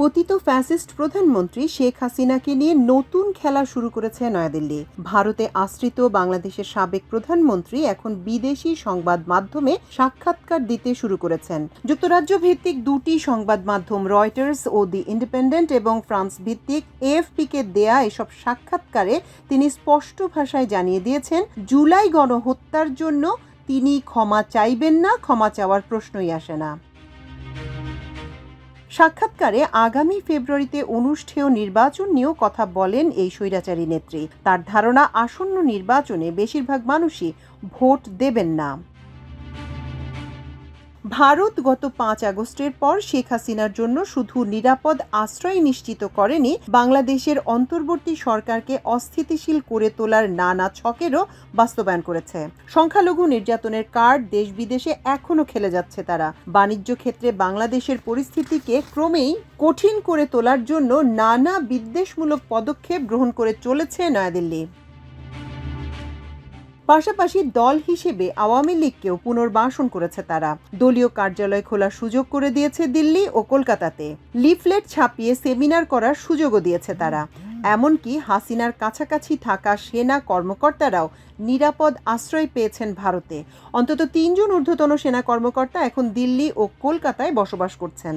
পতিত ফ্যাসিস্ট প্রধানমন্ত্রী শেখ হাসিনাকে নিয়ে নতুন খেলা শুরু করেছে নয়াদিল্লি। ভারতে আশ্রিত বাংলাদেশের সাবেক প্রধানমন্ত্রী এখন বিদেশি সংবাদ মাধ্যমে সাক্ষাৎকার দিতে শুরু করেছেন। যুক্তরাজ্য ভিত্তিক দুটি সংবাদ মাধ্যম রয়টার্স ও দি ইন্ডিপেন্ডেন্ট এবং ফ্রান্স ভিত্তিক এএফপিকে দেয়া এসব সাক্ষাৎকারে তিনি স্পষ্ট ভাষায় জানিয়ে দিয়েছেন, জুলাই গণহত্যার জন্য তিনি ক্ষমা চাইবেন না, ক্ষমা চাওয়ার প্রশ্নই আসে না। সাক্ষাৎকারে আগামী ফেব্রুয়ারিতে অনুষ্ঠেয় নির্বাচন নিয়েও কথা বলেন এই স্বৈরাচারী নেত্রী। তার ধারণা আসন্ন নির্বাচনে বেশিরভাগ মানুষই ভোট দেবেন না। ভারত গত পাঁচ আগস্টের পর শেখ হাসিনার জন্য শুধু নিরাপদ আশ্রয় নিশ্চিত করেনি, বাংলাদেশের অন্তর্বর্তী সরকারকে অস্থিতিশীল করে তোলার নানা ছকেরও বাস্তবায়ন করেছে। সংখ্যালঘু নির্যাতনের কার্ড দেশ বিদেশে এখনও খেলে যাচ্ছে তারা। বাণিজ্য ক্ষেত্রে বাংলাদেশের পরিস্থিতিকে ক্রমেই কঠিন করে তোলার জন্য নানা বিদ্বেষমূলক পদক্ষেপ গ্রহণ করে চলেছে নয়াদিল্লি। পাশাপাশি দল হিসেবে আওয়ামী লীগকেও পুনর্বাসন করেছে তারা। দলীয় কার্যালয় খোলার সুযোগ করে দিয়েছে দিল্লি ও কলকাতাতে। লিফলেট ছাপিয়ে সেমিনার করার সুযোগও দিয়েছে তারা। এমনকি হাসিনার কাছাকাছি থাকা সেনা কর্মকর্তারাও নিরাপদ আশ্রয় পেয়েছেন ভারতে। অন্তত তিনজন ঊর্ধ্বতন সেনা কর্মকর্তা এখন দিল্লি ও কলকাতায় বসবাস করছেন।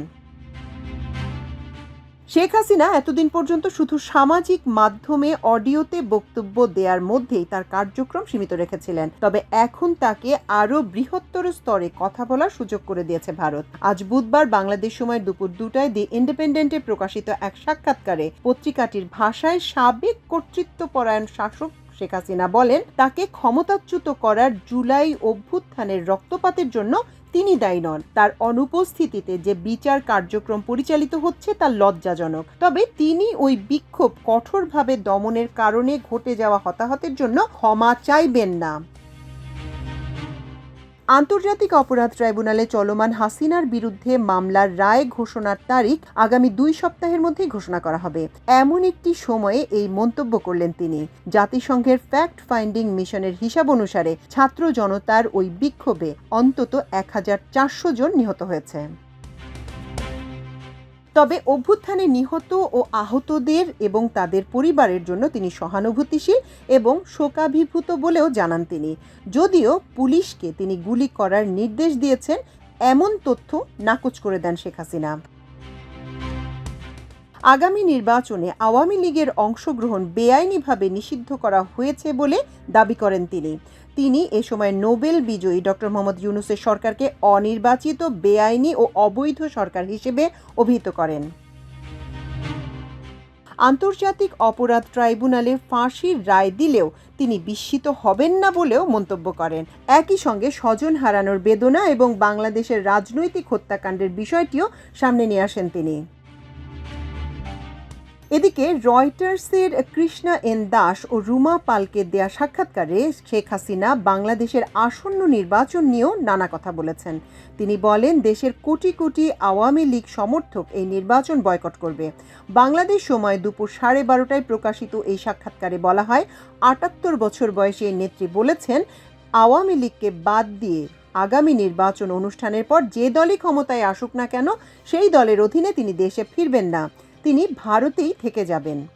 শেখ হাসিনা এতদিন পর্যন্ত শুধু সামাজিক মাধ্যমে অডিওতে বক্তব্য দেওয়ার মধ্যেই তার কার্যক্রম সীমিত রেখেছিলেন। তবে এখন তাকে আরও বৃহত্তর স্তরে কথা বলার সুযোগ করে দিয়েছে ভারত। আজ বুধবার বাংলাদেশ সময় দুপুর দুটায় দি ইন্ডিপেন্ডেন্টে প্রকাশিত এক সাক্ষাৎকারে পত্রিকাটির ভাষায় সাবেক কর্তৃত্বপরায়ণ শাসক শেখ হাসিনা বলেন, তাকে ক্ষমতাচ্যুত করার জুলাই অভ্যুত্থানের রক্তপাতের জন্য তিনি দায়ী নন। তার অনুপস্থিতিতে যে বিচার কার্যক্রম পরিচালিত হচ্ছে তা লজ্জাজনক। তবে তিনি ওই বিক্ষোভ কঠোরভাবে দমনের কারণে ঘটে যাওয়া হতাহতের জন্য ক্ষমা চাইবেন না। আন্তর্জাতিক অপরাধ ট্রাইব্যুনালে চলমান হাসিনার বিরুদ্ধে মামলার রায় ঘোষণার তারিখ আগামী দুই সপ্তাহের মধ্যে ঘোষণা করা হবে। এমন একটি সময়ে এই মন্তব্য করলেন তিনি। জাতিসংঘের ফ্যাক্ট ফাইন্ডিং মিশনের হিসাব অনুসারে ছাত্র জনতার ওই বিক্ষোভে অন্তত এক হাজার চারশো জন নিহত হয়েছে। তবে অভ্যুত্থানে নিহত ও আহতদের এবং তাদের পরিবারের জন্য তিনি সহানুভূতিশীল এবং শোকাভিভূত বলেও জানান তিনি। যদিও পুলিশকে তিনি গুলি করার নির্দেশ দিয়েছেন, এমন তথ্য নাকচ করে দেন শেখ হাসিনা। আগামী নির্বাচনে আওয়ামী লীগের অংশগ্রহণ বেআইনিভাবে নিষিদ্ধ করা হয়েছে বলে দাবি করেন তিনি। তিনি এ সময় নোবেল বিজয়ী ডক্টর মোহাম্মদ ইউনুসের সরকারকে অনির্বাচিত, বেআইনি ও অবৈধ সরকার হিসেবে অভিহিত করেন। আন্তর্জাতিক অপরাধ ট্রাইব্যুনালে ফাঁসির রায় দিলেও তিনি বিস্মিত হবেন না বলেও মন্তব্য করেন। একই সঙ্গে স্বজন হারানোর বেদনা এবং বাংলাদেশের রাজনৈতিক হত্যাকাণ্ডের বিষয়টিও সামনে নিয়ে আসেন তিনি। এদিকে রয়টার্সের কৃষ্ণা এন দাস ও রুমা পালকে দেয়া সাক্ষাৎকারে শেখ হাসিনা বাংলাদেশের আসন্ন নির্বাচন নিয়েও নানা কথা বলেছেন। তিনি বলেন, দেশের কোটি কোটি আওয়ামী লীগ সমর্থক এই নির্বাচন বয়কট করবে। বাংলাদেশ সময় দুপুর সাড়ে বারোটায় প্রকাশিত এই সাক্ষাৎকারে বলা হয়, আটাত্তর বছর বয়সী এই নেত্রী বলেছেন, আওয়ামী লীগকে বাদ দিয়ে আগামী নির্বাচন অনুষ্ঠানের পর যে দলই ক্ষমতায় আসুক না কেন, সেই দলের অধীনে তিনি দেশে ফিরবেন না। তিনি ভারতেই থেকে যাবেন।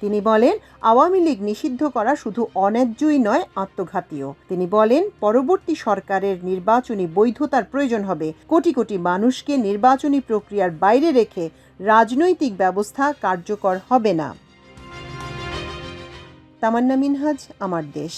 তিনি বলেন, আওয়ামী লীগ নিষিদ্ধ করা শুধু অন্যায্যই নয় আত্মঘাতীয় তিনি বলেন, পরবর্তী সরকারের নির্বাচনী বৈধতার প্রয়োজন হবে। কোটি কোটি মানুষকে নির্বাচনী প্রক্রিয়ার বাইরে রেখে রাজনৈতিক ব্যবস্থা কার্যকর হবে না। তামান্না মিনহাজ, আমার দেশ।